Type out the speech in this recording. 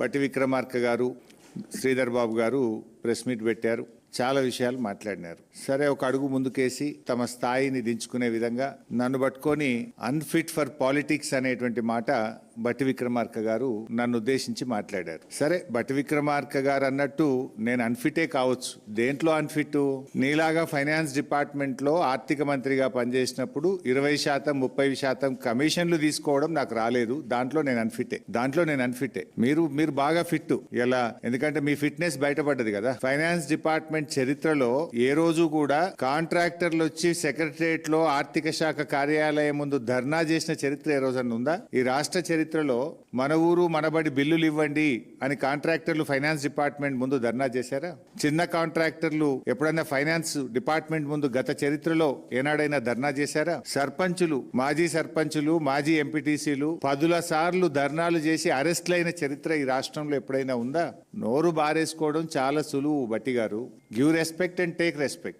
బట్టి విక్రమార్క గారు శ్రీధర్ బాబు గారు ప్రెస్ మీట్ పెట్టారు. చాలా విషయాలు మాట్లాడినారు. సరే ఒక అడుగు ముందుకేసి తమ స్థాయిని దించుకునే విధంగా నన్ను పట్టుకొని అన్ఫిట్ ఫర్ పాలిటిక్స్ అనేటువంటి మాట బట్టి విక్రమార్క గారు నన్ను ఉద్దేశించి మాట్లాడారు. సరే బట్టి విక్రమార్క గారు అన్నట్టు నేను అన్ఫిటే కావచ్చు. దేంట్లో అన్ఫిట్ నీలాగా ఫైనాన్స్ డిపార్ట్మెంట్లో ఆర్థిక మంత్రిగా పనిచేసినప్పుడు ఇరవై శాతం ముప్పై శాతం కమిషన్లు తీసుకోవడం నాకు రాలేదు. దాంట్లో నేను అన్ఫిటే దాంట్లో నేను అన్ఫిటే మీరు మీరు బాగా ఫిట్ ఎలా? ఎందుకంటే మీ ఫిట్నెస్ బయటపడ్డది కదా. ఫైనాన్స్ డిపార్ట్మెంట్ చరిత్రలో ఏ రోజు కూడా కాంట్రాక్టర్లు వచ్చి సెక్రటరియట్లో ఆర్థిక శాఖ కార్యాలయం ముందు ధర్నా చేసిన చరిత్ర ఏ రోజన్నా ఉందా? ఈ రాష్ట్ర చరిత్రలో మన ఊరు మనబడి బిల్లులు ఇవ్వండి అని కాంట్రాక్టర్లు ఫైనాన్స్ డిపార్ట్మెంట్ ముందు ధర్నా చేశారా? చిన్న కాంట్రాక్టర్లు ఎప్పుడైనా ఫైనాన్స్ డిపార్ట్మెంట్ ముందు గత చరిత్రలో ఏనాడైనా ధర్నా చేశారా? సర్పంచులు మాజీ సర్పంచులు మాజీ ఎంపీటీసీలు పదుల సార్లు ధర్నాలు చేసి అరెస్ట్లైన చరిత్ర ఈ రాష్ట్రంలో ఎప్పుడైనా ఉందా? నోరు బారేసుకోవడం చాలా సులువు బట్టి గారు Give respect and take respect.